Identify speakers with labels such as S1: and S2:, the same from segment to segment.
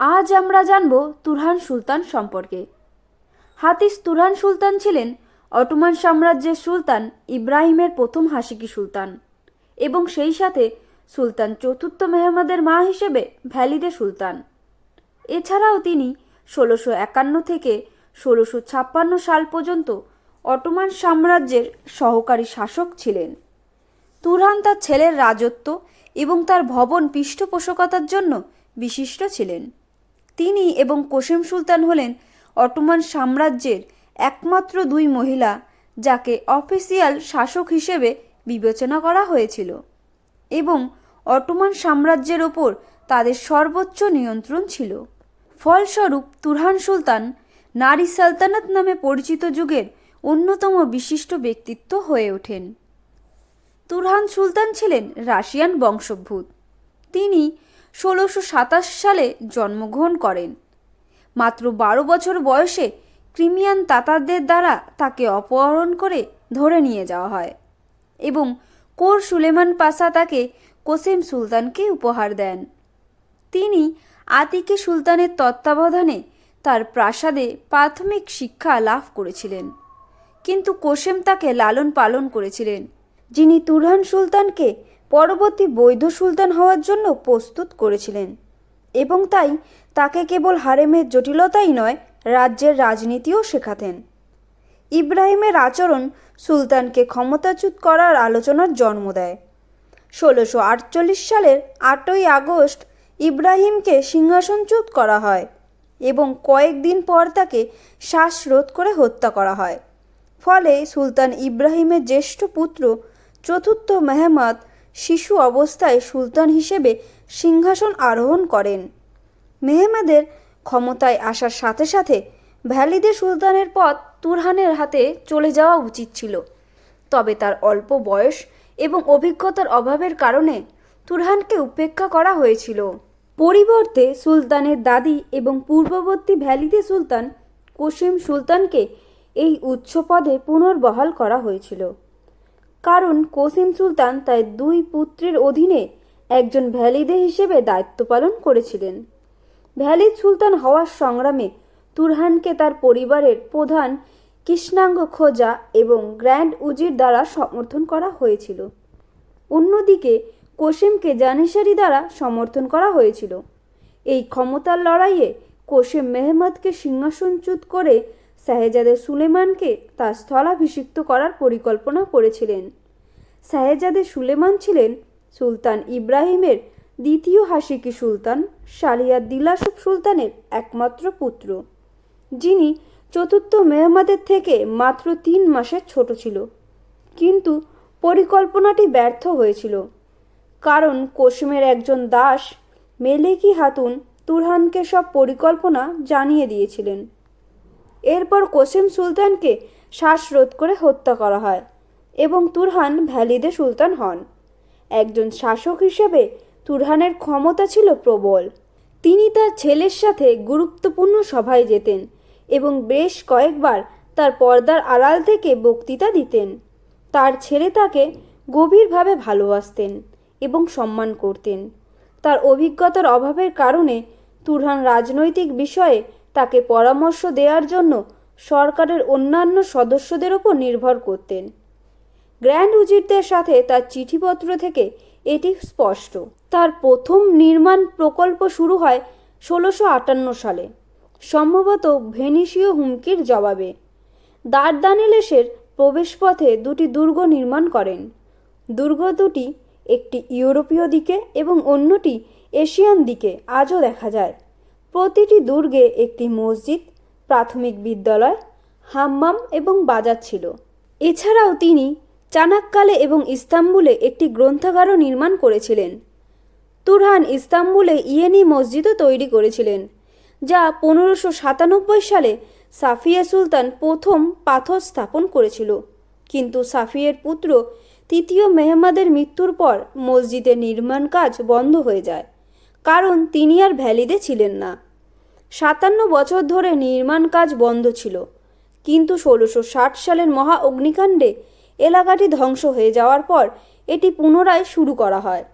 S1: আজ আমরা জানব তুরহান সুলতান সম্পর্কে। হাতিস তুরহান সুলতান ছিলেন অটোমান সাম্রাজ্যের সুলতান ইব্রাহিমের প্রথম হাসিকি সুলতান এবং সেই সাথে সুলতান চতুর্থ মেহমাদের মা হিসেবে ভ্যালিদে সুলতান। এছাড়াও তিনি ষোলোশো একান্ন থেকে ষোলোশো ছাপ্পান্ন সাল পর্যন্ত অটোমান সাম্রাজ্যের সহকারী শাসক ছিলেন। তুরহান তার ছেলের রাজত্ব এবং তার ভবন পৃষ্ঠপোষকতার জন্য বিশিষ্ট ছিলেন। তিনি এবং কোসেম সুলতান হলেন অটোমান সাম্রাজ্যের একমাত্র দুই মহিলা, যাকে অফিসিয়াল শাসক হিসেবে বিবেচনা করা হয়েছিল এবং অটোমান সাম্রাজ্যের ওপর তাদের সর্বোচ্চ নিয়ন্ত্রণ ছিল। ফলস্বরূপ, তুরহান সুলতান নারী সালতানাত নামে পরিচিত যুগের অন্যতম বিশিষ্ট ব্যক্তিত্ব হয়ে ওঠেন। তুরহান সুলতান ছিলেন রাশিয়ান বংশোদ্ভূত। তিনি ষোলোশো সাতাশ সালে জন্মগ্রহণ করেন। মাত্র বারো বছর বয়সে ক্রিমিয়ান তাতারদের দ্বারা তাকে অপহরণ করে ধরে নিয়ে যাওয়া হয় এবং কোর সুলেমান পাশা তাকে কোসেম সুলতানকে উপহার দেন। তিনি আতিকে সুলতানের তত্ত্বাবধানে তার প্রাসাদে প্রাথমিক শিক্ষা লাভ করেছিলেন। কিন্তু কোসেম তাকে লালন পালন করেছিলেন, যিনি তুরহান সুলতানকে পরবর্তী বৈধ সুলতান হওয়ার জন্য প্রস্তুত করেছিলেন। এবং তাই তাকে কেবল হারেমের জটিলতাই নয়, রাজ্যের রাজনীতিও শেখাতেন। ইব্রাহিমের আচরণ সুলতানকে ক্ষমতাচ্যুত করার আলোচনার জন্ম দেয়। ষোলোশো আটচল্লিশ সালের আটই আগস্ট ইব্রাহিমকে সিংহাসনচ্যুত করা হয় এবং কয়েকদিন পর তাকে শ্বাসরোধ করে হত্যা করা হয়। ফলে সুলতান ইব্রাহিমের জ্যেষ্ঠ পুত্র চতুর্থ মেহমদ শিশু অবস্থায় সুলতান হিসেবে সিংহাসন আরোহণ করেন। মেহমেদের ক্ষমতায় আসার সাথে সাথে ভ্যালিদে সুলতানের পথ তুরহানের হাতে চলে যাওয়া উচিত ছিল। তবে তার অল্প বয়স এবং অভিজ্ঞতার অভাবের কারণে তুরহানকে উপেক্ষা করা হয়েছিল। পরিবর্তে সুলতানের দাদি এবং পূর্ববর্তী ভ্যালিদে সুলতান কোসিম সুলতানকে এই উচ্চ পদে পুনর্বহাল করা হয়েছিল। কারণ কোসিম সুলতান তার দুই পুত্রের অধীনে একজন ভ্যালিদে হিসেবে দায়িত্ব পালন করেছিলেন। ভ্যালিদ সুলতান হওয়ার সংগ্রামে তুরহানকে তার পরিবারের প্রধান কৃষ্ণাঙ্গ খোজা এবং গ্র্যান্ড উজির দ্বারা সমর্থন করা হয়েছিল। অন্যদিকে কোসেমকে জানিসারি দ্বারা সমর্থন করা হয়েছিল। এই ক্ষমতার লড়াইয়ে কোসেম মেহমদকে সিংহাসনচ্যুত করে শাহেজাদে সুলেমানকে তার স্থলাভিষিক্ত করার পরিকল্পনা করেছিলেন। শাহেজাদে সুলেমান ছিলেন সুলতান ইব্রাহিমের দ্বিতীয় হাসিকি সুলতান শালিয়া দিলাসুফ সুলতানের একমাত্র পুত্র। যিনি চতুর্থ মেহমাদের থেকে মাত্র তিন মাসের ছোট ছিল। কিন্তু পরিকল্পনাটি ব্যর্থ হয়েছিল। কারণ কোসমের একজন দাস, মেলেকি হাতুন তুরহানকে সব পরিকল্পনা জানিয়ে দিয়েছিলেন। এরপর কোসেম সুলতানকে শ্বাসরোধ করে হত্যা করা হয় এবং তুরহান ভ্যালিদে সুলতান হন। একজন শাসক হিসেবে তুরহানের ক্ষমতা ছিল প্রবল। তিনি তার ছেলের সাথে গুরুত্বপূর্ণ সভায় যেতেন এবং বেশ কয়েকবার তার পর্দার আড়াল থেকে বক্তৃতা দিতেন। তার ছেলে তাকে গভীরভাবে ভালোবাসতেন এবং সম্মান করতেন। তার অভিজ্ঞতার অভাবের কারণে তুরহান রাজনৈতিক বিষয়ে তাকে পরামর্শ দেওয়ার জন্য সরকারের অন্যান্য সদস্যদের ওপর নির্ভর করতেন। গ্র্যান্ড উজিরদের সাথে তার চিঠিপত্র থেকে এটি স্পষ্ট। তার প্রথম নির্মাণ প্রকল্প শুরু হয় ষোলোশো আটান্ন সালে। সম্ভবত ভেনিসীয় হুমকির জবাবে। দারদানেলেসের প্রবেশপথে দুটি দুর্গ নির্মাণ করেন। দুর্গ দুটি একটি ইউরোপীয় দিকে এবং অন্যটি এশিয়ান দিকে, আজও দেখা যায়। প্রতিটি দুর্গে একটি মসজিদ, প্রাথমিক বিদ্যালয়, হাম্মাম এবং বাজার ছিল। এছাড়াও তিনি চাণাক্কালে এবং ইস্তাম্বুলে একটি গ্রন্থাগারও নির্মাণ করেছিলেন। তুরহান ইস্তাম্বুলে ইয়েনি মসজিদও তৈরি করেছিলেন, যা পনেরোশো সাতানব্বই সালে সাফিয়া সুলতান প্রথম পাথর স্থাপন করেছিল। কিন্তু সাফিয়ের পুত্র তৃতীয় মেহমাদের মৃত্যুর পর মসজিদের নির্মাণ কাজ বন্ধ হয়ে যায়, কারণ তিনি আর ভ্যালিদে ছিলেন না। সাতান্ন বছর ধরে নির্মাণ কাজ বন্ধ ছিল। কিন্তু ষোলোশো ষাট সালের মহা অগ্নিকাণ্ডে এলাকাটি ধ্বংস হয়ে যাওয়ার পর এটি পুনরায় শুরু করা হয়।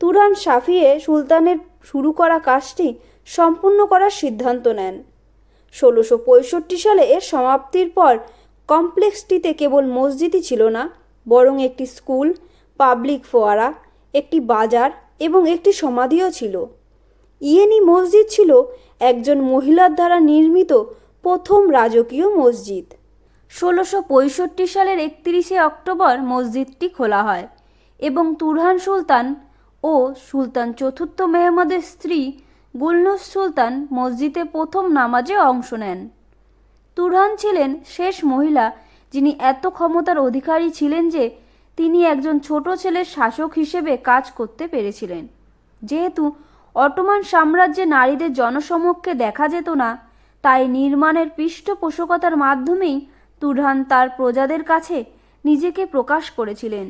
S1: তুরান সাফিয়ে সুলতানের শুরু করা কাজটি সম্পূর্ণ করার সিদ্ধান্ত নেন। ষোলোশো পঁয়ষট্টি সালে এর সমাপ্তির পর কমপ্লেক্সটিতে কেবল মসজিদই ছিল না, বরং একটি স্কুল, পাবলিক ফোয়ারা, একটি বাজার এবং একটি সমাধিও ছিল। ইয়েনি মসজিদ ছিল একজন মহিলার দ্বারা নির্মিত প্রথম রাজকীয় মসজিদ। ষোলোশো পঁয়ষট্টি সালের একত্রিশে অক্টোবর মসজিদটি খোলা হয় এবং তুরহান সুলতান ও সুলতান চতুর্থ মেহমদের স্ত্রী গুলনুস সুলতান মসজিদে প্রথম নামাজে অংশ নেন। তুরহান ছিলেন শেষ মহিলা যিনি এত ক্ষমতার অধিকারী ছিলেন যে তিনি একজন ছোট ছেলের শাসক হিসেবে কাজ করতে পেরেছিলেন। যেহেতু অটোমান সাম্রাজ্যে নারীদের জনসমক্ষে দেখা যেত না, তাই নির্মাণের পৃষ্ঠপোষকতার মাধ্যমেই তুরহান তার প্রজাদের কাছে নিজেকে প্রকাশ করেছিলেন।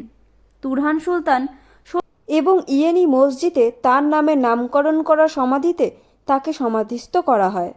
S1: তুরহান সুলতান এবং ইয়েনি মসজিদে তার নামে নামকরণ করা সমাধিতে তাকে সমাধিস্থ করা হয়।